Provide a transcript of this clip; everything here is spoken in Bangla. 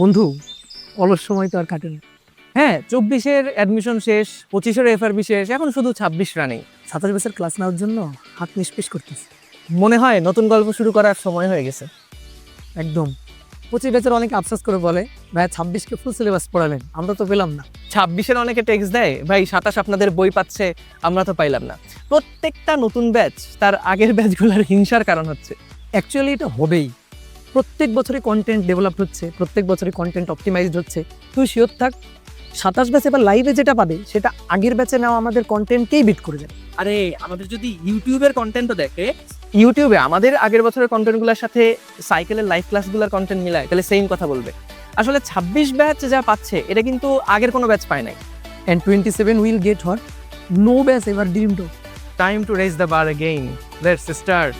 বন্ধু অলস সময় তো আর কাটে না। হ্যাঁ চব্বিশের অ্যাডমিশন শেষ পঁচিশের এফআরবি শেষ এখন শুধু ছাব্বিশ রানিং সাতাশ বছর ক্লাস নেওয়ার জন্য হাত নিষ্পেষ করতেছে। মনে হয় নতুন গল্প শুরু করার সময় হয়ে গেছে। একদম। পঁচিশ ব্যাচের অনেকে আফসোস করে বলে ভাই ছাব্বিশকে ফুল সিলেবাস পড়ালেন আমরা তো পেলাম না। ছাব্বিশের অনেকে টেক্স দেয় ভাই সাতাশ আপনাদের বই পাচ্ছে আমরা তো পাইলাম না। প্রত্যেকটা নতুন ব্যাচ তার আগের ব্যাচগুলোর হিংসার কারণ হচ্ছে। অ্যাকচুয়ালি এটা হবেই। প্রত্যেক বছরে কন্টেন্ট ডেভেলপ হচ্ছে প্রত্যেক বছরে কন্টেন্ট অপটিমাইজড হচ্ছে। তুই শিওর থাক সাতাশ ব্যাচে বা লাইভে যেটা পাবে সেটা আগের ব্যাচে নেওয়া আমাদের কন্টেন্টকেই বিট করে দেবে? আরে আমাদের যদি ইউটিউবের কন্টেন্টও দেখে ইউটিউবে আমাদের আগের বছরের কন্টেন্টগুলোর সাথে সাইকেলের লাইভ ক্লাসগুলোর কন্টেন্ট মিলায় তাহলে সেম কথা বলবে। আসলে ছাব্বিশ ব্যাচ যা পাচ্ছে এটা কিন্তু আগের কোনো ব্যাচ পায় নাই। And twenty seven will get hot no batch ever to time to raise the bar again let's start